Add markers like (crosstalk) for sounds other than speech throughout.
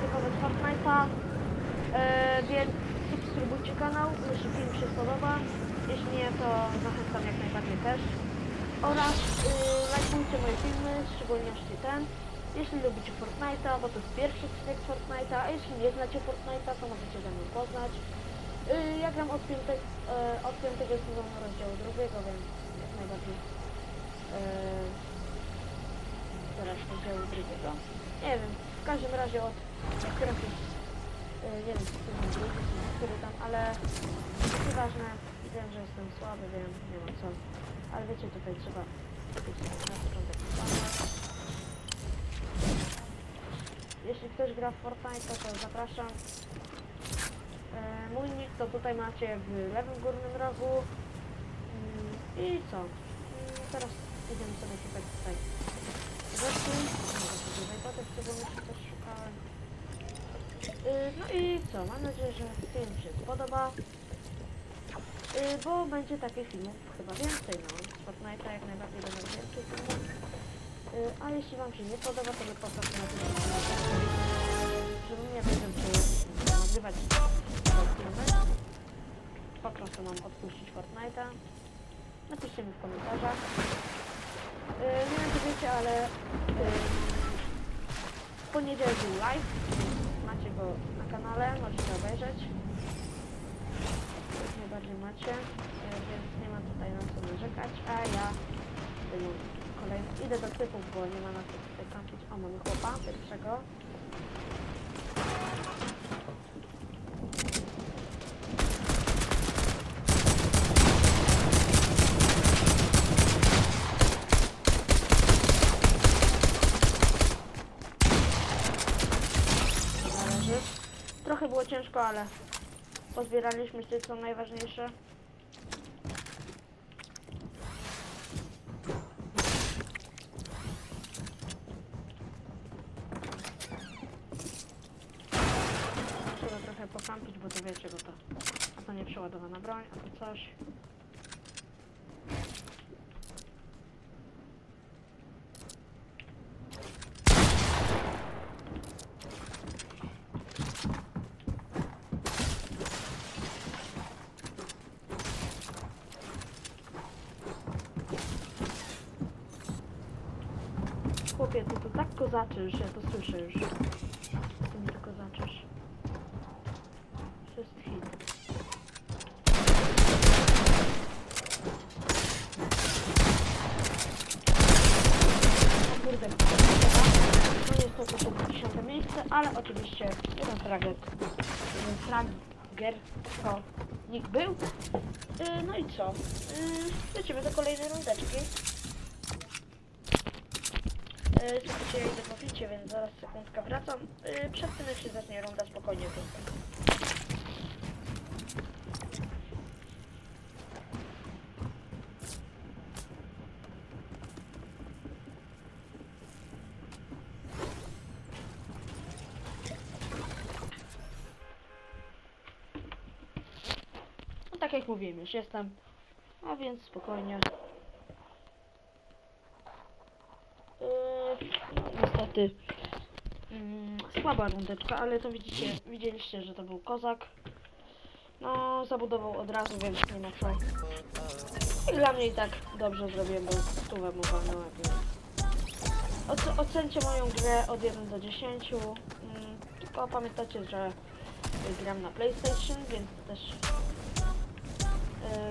Tylko z Fortnite'a, e, więc subskrybujcie kanał, jeśli film się spodoba, jeśli nie, to zachęcam jak najbardziej też. Oraz y, lajkujcie moje filmy, w szczególności ten. Jeśli lubicie Fortnite'a, bo to jest pierwszy odcinek Fortnite'a, a jeśli nie znacie Fortnite'a, to możecie ze mną poznać. Y, ja gram od, piąte, e, od piątego sezonu rozdziału drugiego, więc jak najbardziej e, teraz rozdziału drugiego. Nie wiem, w każdym razie od którego e, nie wiem, sezon drugi, który tam, ale nieważne, wiem, że jestem słaby, wiem, nie ma co. Ale wiecie, tutaj trzeba na początek. Jeśli ktoś gra w Fortnite, to zapraszam. E, mój nick to tutaj macie w lewym górnym rogu. Mm, I co? Mm, Teraz idziemy sobie tutaj tutaj. Y, No i co? Mam nadzieję, że film się spodoba. Y, Bo będzie takich filmów chyba więcej, no. Z Fortnite'a jak najbardziej będą więcej filmów. Y, A jeśli wam się nie podoba, to wy po napiszcie komentarz, żebym wiedział, czy nagrywać filmy. Po prostu mam odpuścić Fortnite'a. Napiszcie mi w komentarzach. Y, Nie wiem, czy wiecie, ale y, w poniedziałek był live. Macie go na kanale, możecie obejrzeć. Jak najbardziej macie, y, więc nie ma tutaj na co narzekać, a ja kolejny idę do typów, bo nie ma na co tutaj kampić. O, mamy chłopa pierwszego. Ale pozbieraliśmy się, co najważniejsze. Trzeba trochę pokampić, bo to wiecie, bo to, a to nie przeładowana broń, a to coś. Ty to tak kozaczysz, ja to słyszę już. Ty mi to kozaczysz. To jest hit. Kurde, no niestety to było dziesiąte miejsce, ale oczywiście jeden frager, jeden frager to nikt był. Yy, no i co? Yy, lecimy do kolejnej rundeczki. Yy, Słuchajcie, picie, więc zaraz sekundkę wracam. Yy, Przed tym jak się zacznie runda, spokojnie. No tak jak mówiłem, już jestem. A więc spokojnie. Yy, no, niestety mm, słaba rundeczka, ale to widzicie, widzieliście, że to był kozak. No, zabudował od razu, więc nie ma co. I dla mnie i tak dobrze zrobiłem, bo stówę mu walnąłem, ocencie moją grę od 1 do 10. Mm, tylko pamiętacie, że gram na PlayStation, więc też y,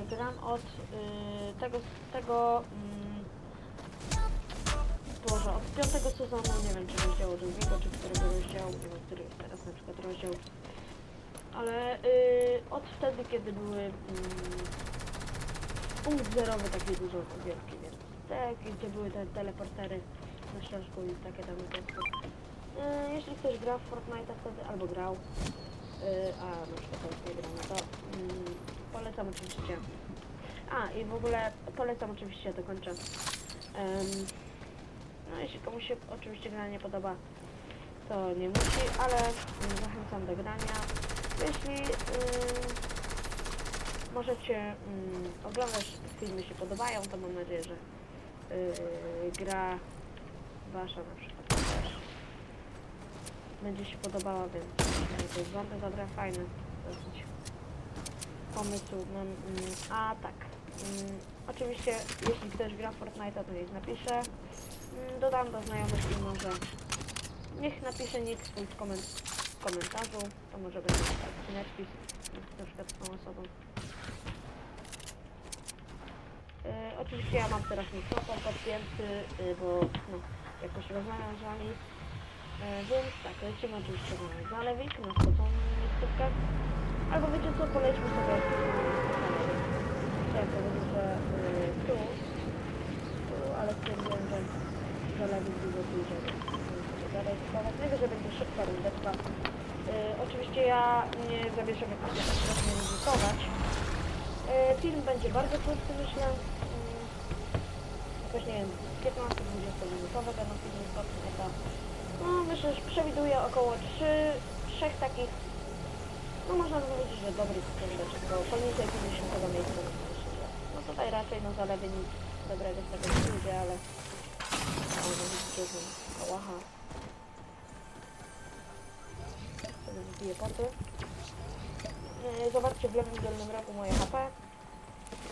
gram od y, tego, tego mm, Boże, od piątego sezonu, nie wiem czy rozdziału drugiego, czy którego rozdziału, wiem, który teraz na przykład rozdział. Ale y, od wtedy, kiedy były mm, punkt zerowy taki dużo wielki, więc te, gdzie były te teleportery na środku i takie tam po prostu. Y, jeśli ktoś gra w Fortnite wtedy, albo grał, y, a na przykład teraz nie gra, no to mm, polecam oczywiście. A, i w ogóle polecam oczywiście, dokończę. Em, no jeśli komuś się oczywiście gra nie podoba, to nie musi, ale mm, zachęcam do grania. Jeśli ym, możecie ym, oglądać filmy się podobają, to mam nadzieję, że yy, gra wasza na przykład też będzie się podobała, więc to jest zombie dobra, fajny dosyć pomysł. Mm, a tak, mm, oczywiście jeśli ktoś gra w Fortnite'a, to niech napisze. Mm, dodam do znajomych i może niech napisze nick swój w koment- w komentarzu, to może będzie tak odcineczki z na przykład z tą osobą. E, oczywiście ja mam teraz mikrofon podpięty, y, bo no, jakoś rozmawiam z wami. E, więc tak, lecimy oczywiście na zalewik, na spoconą miejscówkę. Albo wiecie co, polećmy sobie na. Chciałem powiedzieć, że y, tu, tu, ale stwierdziłem, że bliżej. więc sobie zarejestrować. Najwyżej będzie szybka rundeczka. Y, oczywiście ja nie zamierzam jakoś tak strasznie ryzykować. E, Film będzie bardzo krótki, myślę. Mm, Jakoś nie wiem, 15-20 minutowe będą filmy z Fortnite'a. No myślę, że przewiduję około 3, 3 takich, no można by powiedzieć, że dobrych rundeczek, bo poniżej 50 miejsca no że tutaj raczej no zalewie nic dobrego z tego nie wyjdzie, ale sobie wbije poty. Zobaczcie w lewym dolnym rogu moje HP.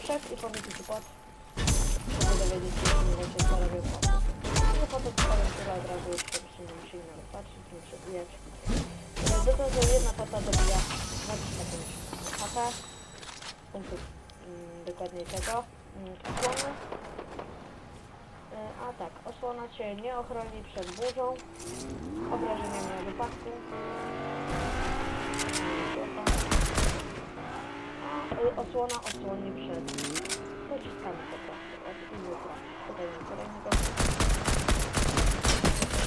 Przed i po myciu pot. Żeby dowiedzieć się, że nie wiecie, co robię. No po to powiem tyle od razu, po prostu nie musimy nawet patrzeć, nie przebijać. Yy, Do tego, że jedna pota dobija 25 HP. Punktów mm, dokładniej tego. Mm, A tak, osłona Cię nie ochroni przed burzą, obrażeniami na wypadku. A y, osłona osłoni przed pociskami po prostu od innych mam kolejnego.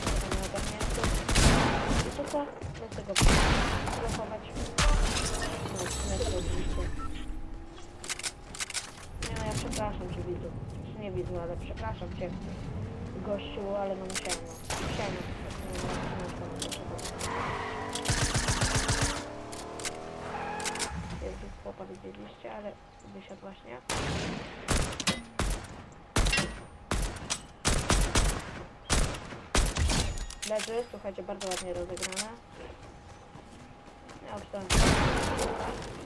Tutaj nie ogarnięty. I to co? Do tego blokować. No. Nie no, ja przepraszam Cię widzu. Nie widzu, ale przepraszam Cię gościu, ale no musiałem no. Musiałem. No. Jezu, chłopa widzieliście, ale wysiadł właśnie. Leży, słuchajcie, bardzo ładnie rozegrane. Ja już.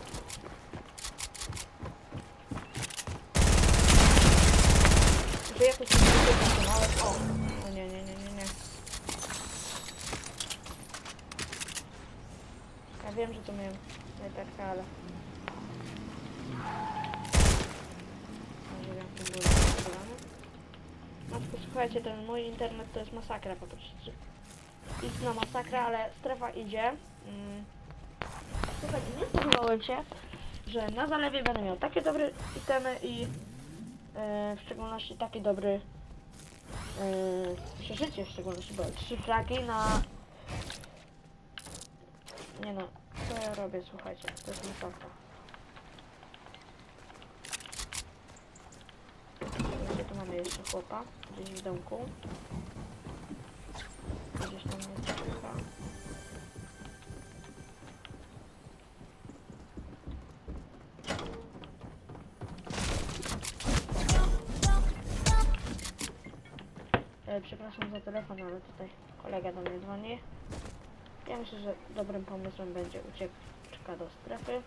Że jakoś nie wygląda, ale o! No nie, nie, nie, nie, nie. Ja wiem, że to miałem najpierw, ale... Może wiem, to było zastosowane. Matko, słuchajcie, ten mój internet to jest masakra po prostu. Istna masakra, ale strefa idzie. Mm. Słuchajcie, nie spodziewałem się, że na zalewie będę miał takie dobre itemy i e, w szczególności taki dobry przeżycie w szczególności, bo trzy fragi na nie no, co ja robię, słuchajcie, to jest masakra. Gdzie tu mamy jeszcze chłopa? Gdzieś w domku. Gdzieś tam jest chyba. Przepraszam za telefon, ale tutaj kolega do mnie dzwoni. Ja myślę, że dobrym pomysłem będzie ucieczka do strefy.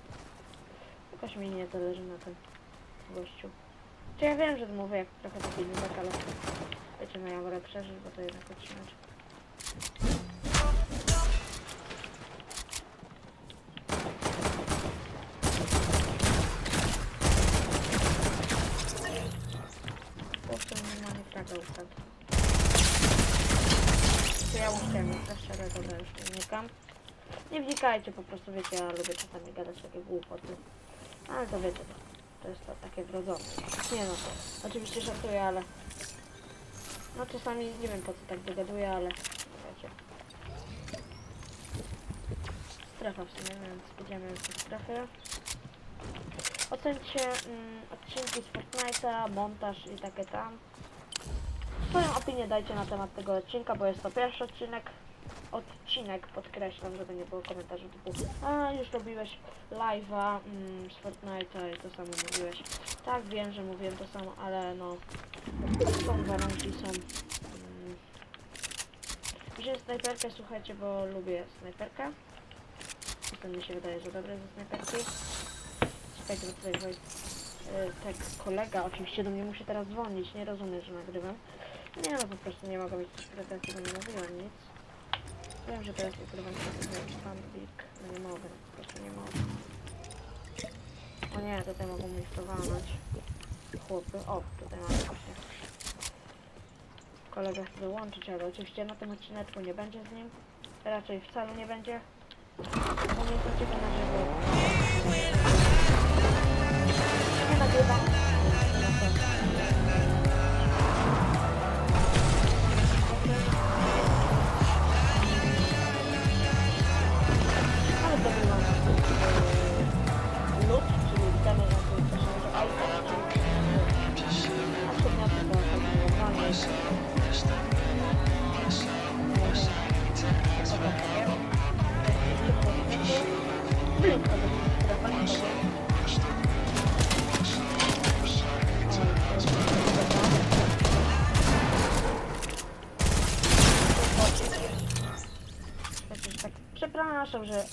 Jakoś mi nie zależy na tym gościu. Czy ja wiem, że mówię jak trochę taki ale wiecie, no ja wolę przeżyć, bo to jednak odcinać. Po prostu normalnie fraga ustawię. To ja uściemy, to szczerze, dobra, już nie wnikam. Nie wnikajcie, po prostu wiecie, ja lubię czasami gadać takie głupoty. Ale to wiecie, to, to jest to takie wrodzone. Nie no, oczywiście żartuję, ale... No czasami nie wiem po co tak dogaduję, ale wiecie. Strefa w sumie, więc idziemy do strefy. Ocencie mm, odcinki z Fortnite'a, montaż i takie tam. Swoją opinię dajcie na temat tego odcinka, bo jest to pierwszy odcinek. Odcinek, podkreślam, żeby nie było komentarzy typu A, już robiłeś live'a mm, z Fortnite'a i to samo mówiłeś. Tak, wiem, że mówiłem to samo, ale no... Są warunki, są... Mm, Wziąłem snajperkę, słuchajcie, bo lubię snajperkę. Ten mi się wydaje, że dobry ze snajperki. Czekajcie, bo tutaj woj... e, tak kolega oczywiście do mnie musi teraz dzwonić, nie rozumiem, że nagrywam. Nie no, po prostu nie mogę mieć pretensji, bo nie mówiłem nic. Wiem, że jest ukrywam fanfic, no nie mogę, po prostu nie mogę. O nie, tutaj mogą mnie wprowadzać. Chłopy, o, tutaj mamy właśnie. Kolega chce dołączyć, ale oczywiście na tym odcineczku nie będzie z nim. Raczej wcale nie będzie. Bo to ciekawe na żywo. Nie nagrywam.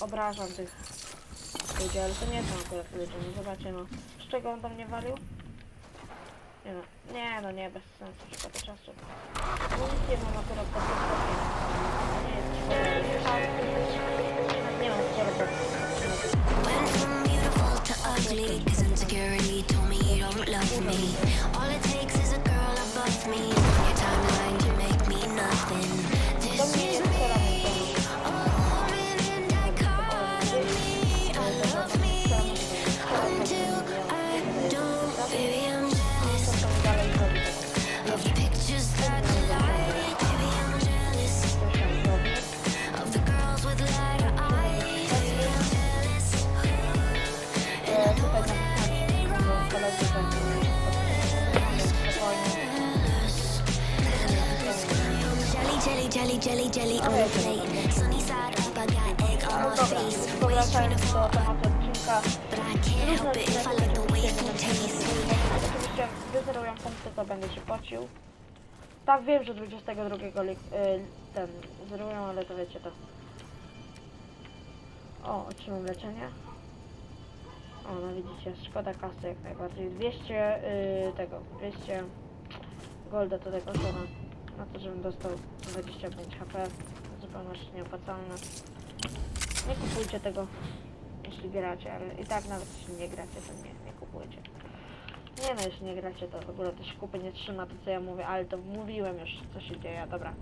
Obrażam tych ludzi, ale to nie są akurat ludzie, no zobaczcie no. Z czego on do mnie walił? Nie no, nie no, nie, bez sensu, szkoda czasu. Nic nie mam akurat pod Nie jest Nie mam to ugly Cause insecurity told me you don't love me All it takes is a girl above me On your timeline you make me nothing This is Jelly, jelly, jelly, on the plate. Sunny side up, I got egg on my Dobra, face. Always trying to do fall, tematu odcinka. but I can't help it if I like the way food tastes. Oczywiście wyzeruję punkty, to będę się płacił. Tak, wiem, że 22 lik, y, ten zerują, ale to wiecie to. O, otrzymam leczenie. O, no widzicie, szkoda kasy jak najbardziej. 200 y, tego, 200 golda to tego na, na to, żebym dostał 25 HP. Zupełnie nieopłacalne. Nie kupujcie tego, jeśli gracie, ale i tak nawet jeśli nie gracie, to nie, nie kupujcie. Nie no, jeśli nie gracie, to w ogóle to się kupy nie trzyma to co ja mówię, ale to mówiłem już, co się dzieje, dobra.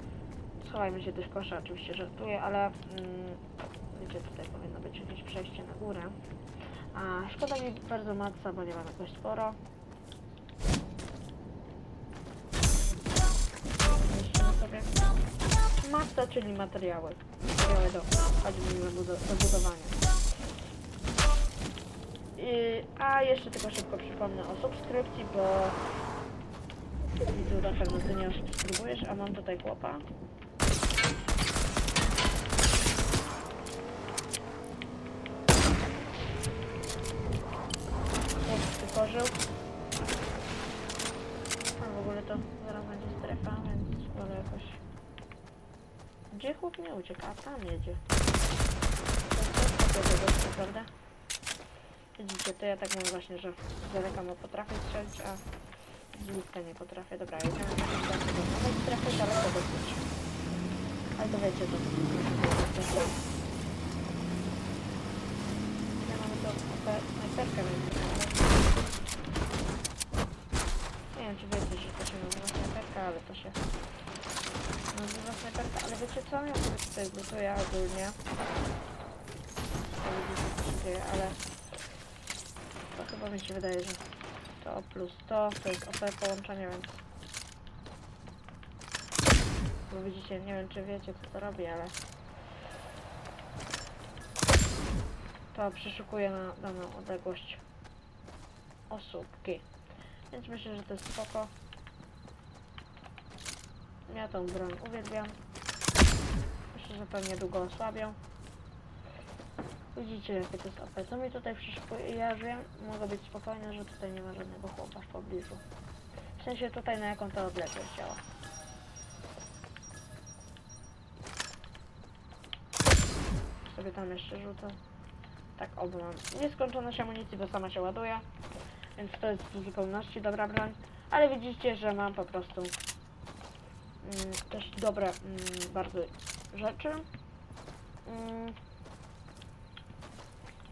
Schowajmy się do kosza, oczywiście żartuję, ale mm, wiecie, tutaj powinno być jakieś przejście na górę. A szkoda mi bardzo matca, bo nie mam jakoś sporo. Matca, czyli materiały. Materiały do, do, budo- do budowania. Yy, a jeszcze tylko szybko przypomnę o subskrypcji, bo widzę na pewno ty nie subskrybujesz, a mam tutaj chłopa. Jak przykorzył. A w ogóle to zaraz będzie strefa, więc wolę jakoś... Gdzie chłop nie ucieka? A tam jedzie. To jest gościa, prawda? Widzicie, to ja tak mam właśnie, że z daleka mu potrafię strzelić, a z bliska nie potrafię. Dobra, jedziemy do tego nowej strefy, daleko dosyć. Ale to wiecie, to Ja mamy to snajperkę, więc nie wiem, czy wiecie, że to się nazywa snajperka, ale to się nazywa snajperka, ale wiecie co? Ja sobie tutaj zlutuję ogólnie. To widzicie, co się dzieje, ale to chyba mi się wydaje, że to plus to, to jest OP połączenie, więc bo widzicie, nie wiem czy wiecie co to robi, ale to przeszukuje na daną odległość osóbki. Więc myślę, że to jest spoko. Ja tą broń uwielbiam. Że pewnie długo osłabią. Widzicie jakie to jest OP. Co mi tutaj przeszkuje? Ja wiem, mogę być spokojna, że tutaj nie ma żadnego chłopa w pobliżu. W sensie tutaj na jaką to odległość działa. sobie tam jeszcze rzucę. Tak, obo mam nieskończoność amunicji, bo sama się ładuje. Więc to jest w zupełności dobra broń. Ale widzicie, że mam po prostu mm, też dobre mm, bardzo rzeczy. Mm.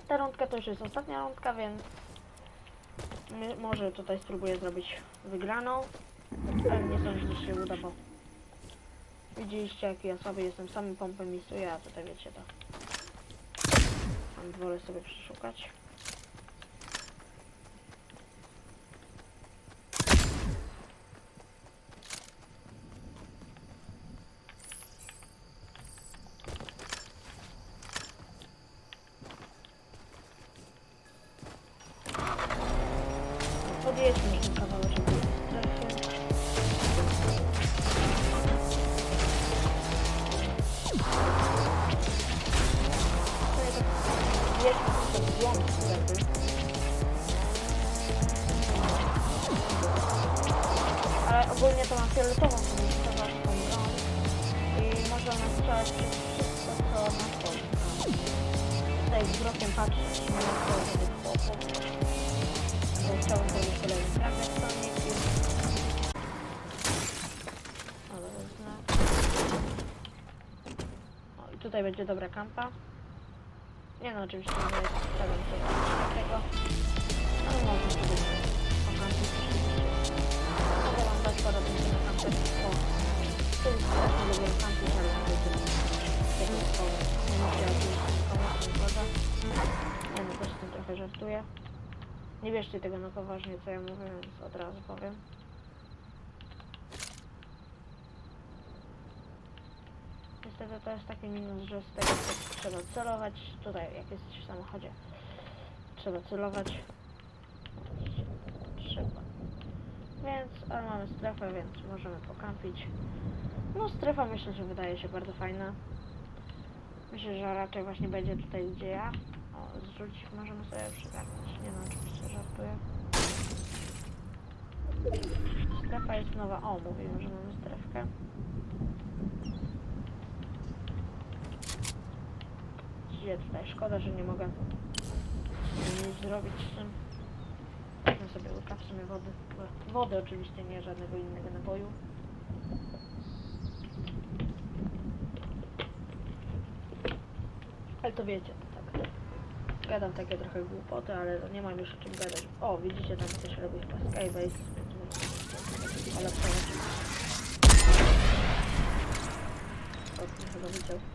Ta rundka to już jest ostatnia rundka, więc może tutaj spróbuję zrobić wygraną. Ale nie sądzę, że się uda, bo widzieliście jaki ja sobie jestem samym pompem misuję, a tutaj wiecie to. Mam sobie przeszukać. Podjedźmy już ten kawałeczek do strefy. Tutaj tak jedźmy tylko w głąb strefy. Ale ogólnie to mam fioletową będzie dobra kampa. Nie no, oczywiście nie jest coś takiego. Ale można sobie pokampić oczywiście. Mogę wam dać dni na kampę, bo to jest strasznie lubię kampić, ale nie będzie tego szkoły. Nie tu komuś nie woda. Nie no, też tym trochę żartuję. Nie bierzcie tego na poważnie, co ja mówię, więc od razu powiem. Niestety to jest taki minus, że z tego trzeba celować. Tutaj, jak jesteś w samochodzie, trzeba celować. Trzeba. Więc, ale mamy strefę, więc możemy pokampić. No, strefa myślę, że wydaje się bardzo fajna. Myślę, że raczej właśnie będzie tutaj, gdzie ja. O, zrzucić możemy sobie przygarnąć. Nie no, oczywiście żartuję. Strefa jest nowa. O, mówiłem, że mamy strefkę. Gdzie tutaj? Szkoda, że nie mogę nic zrobić z tym. Wezmę sobie łyka w sumie wody. Wody oczywiście, nie żadnego innego napoju. Ale to wiecie, to tak. Gadam takie trochę głupoty, ale nie mam już o czym gadać. O, widzicie, tam ktoś robi chyba Skybase. Ale przełącz. O, chyba widział.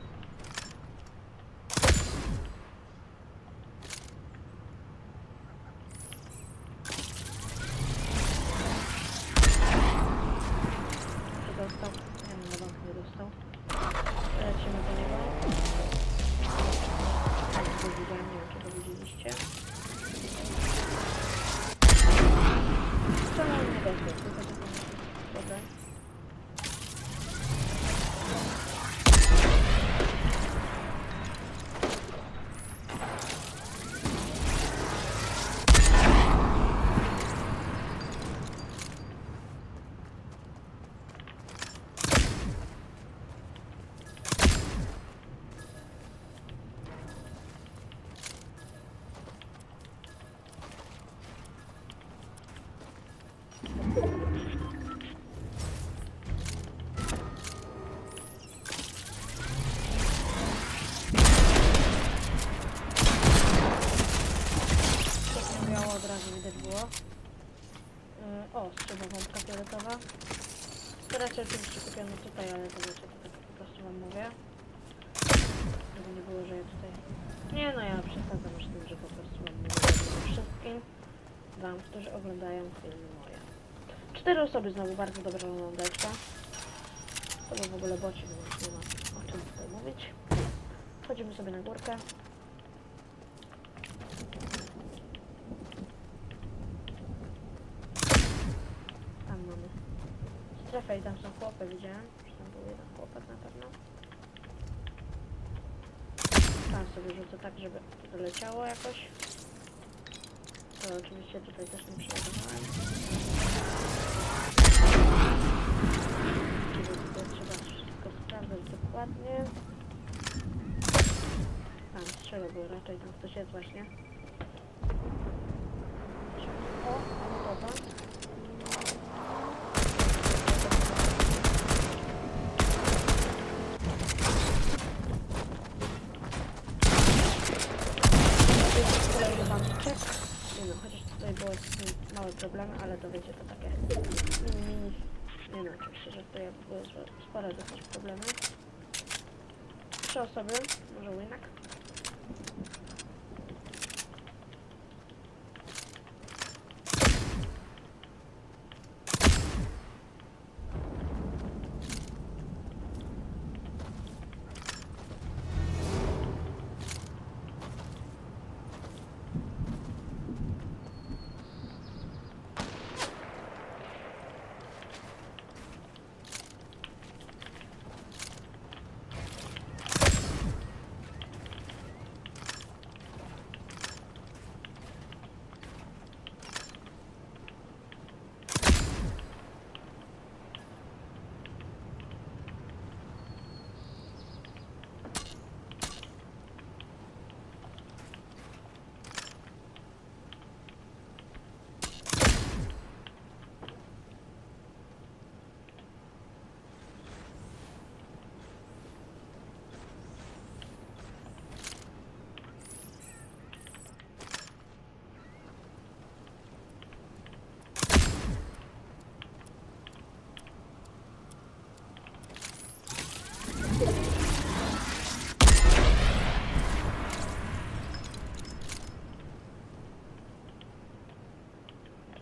Wam, którzy oglądają filmy moje. Cztery osoby znowu, bardzo dobra lądeczka. To był w ogóle bocik, więc nie ma o czym tutaj mówić. Wchodzimy sobie na górkę. Tam mamy strefę i tam są chłopy, widziałem. Że tam był jeden chłopak na pewno. Tam sobie rzucę tak, żeby doleciało jakoś. To oczywiście tutaj też nie przeładowałem. Czyli tutaj trzeba wszystko sprawdzać dokładnie. Tam strzelę, bo raczej tam ktoś jest właśnie. O, a no dobra. Jest kolejny banczek. Nie no, chociaż tutaj były z tym małe problemy, ale to wiecie, to takie mini. Nie no, oczywiście, że tutaj były spore dosyć problemy. Trzy osoby, może jednak.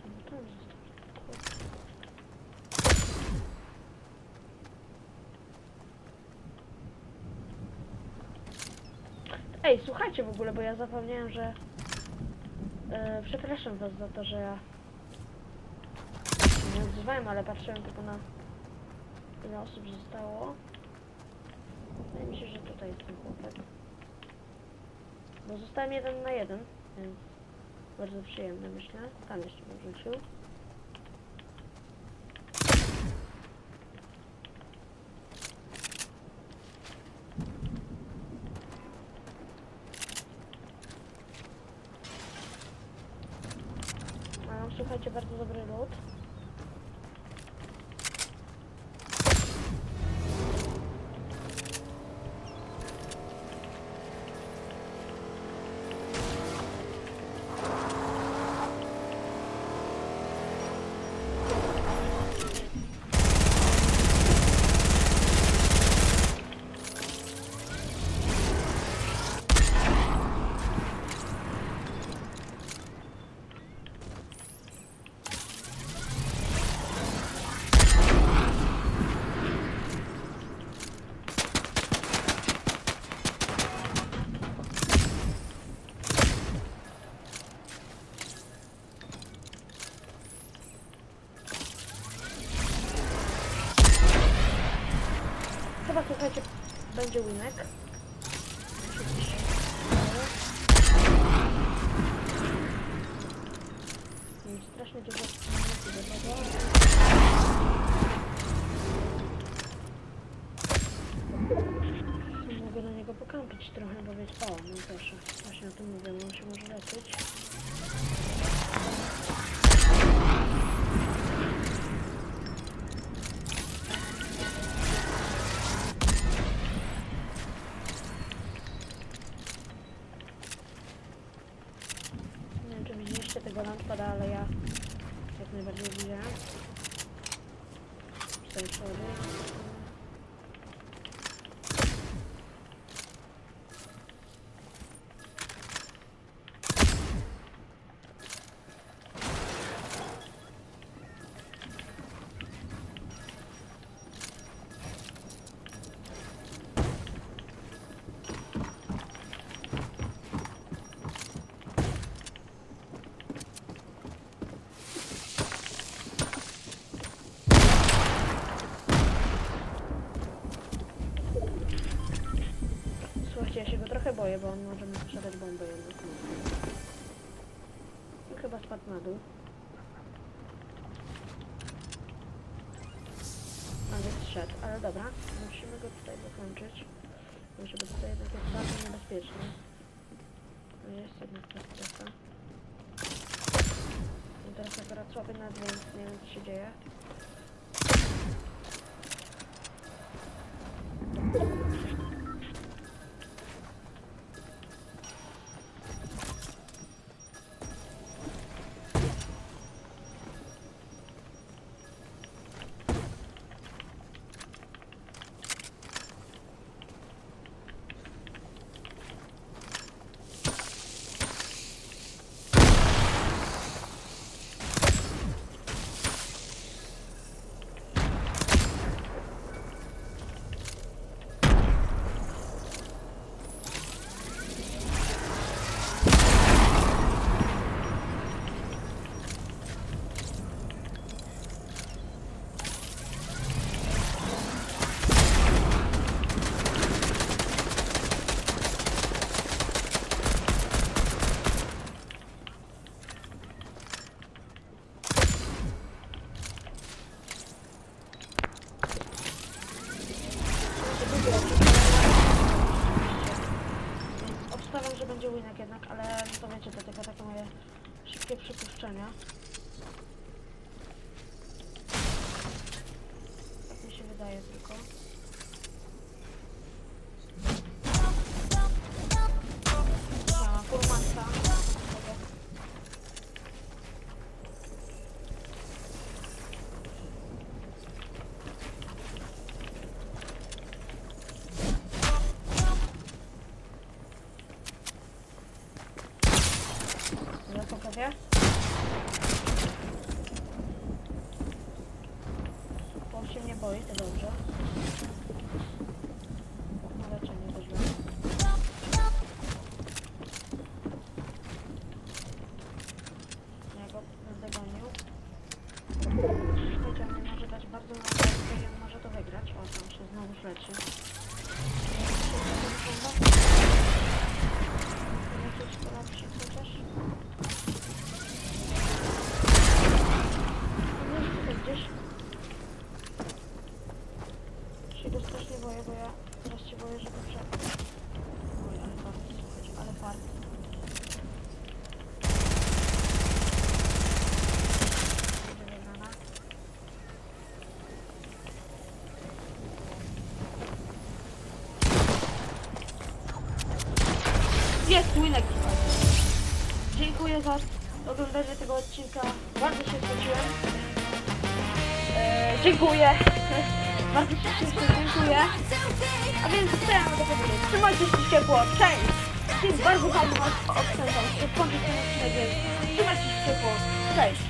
No to jest- Ej, słuchajcie w ogóle, bo ja zapomniałem, że... E, przepraszam was za to, że ja... Nie odzywałem, ale patrzyłem tylko na... Ile osób zostało. Wydaje mi się, że tutaj jest ten chłopak. Bo zostałem jeden na jeden, więc... Bardzo przyjemne myślę. Tam jeszcze bym rzucił. Mam, słuchajcie, Pokampić trochę, bo wiecie... O, no proszę. Właśnie o tym mówię, on się może leczyć. boję, bo on może mi sprzedać bombę jednak. I chyba spadł na dół. Ale zszedł, ale dobra. Musimy go tutaj dokończyć. Żeby tutaj jednak jest bardzo niebezpiecznie. Jest jednak ta strefa. I teraz akurat słaby nadwięź, nie wiem co się dzieje. on now. odcinka. Bardzo się zgodziłem. Eee, dziękuję. (laughs) Bardzo się wszystkim dziękuję. A więc co ja mam do powiedzenia? Trzymajcie się ciepło. Cześć! Jest bardzo fajnie was obsędzam. Jest bardzo fajnie. Trzymajcie się ciepło. Cześć!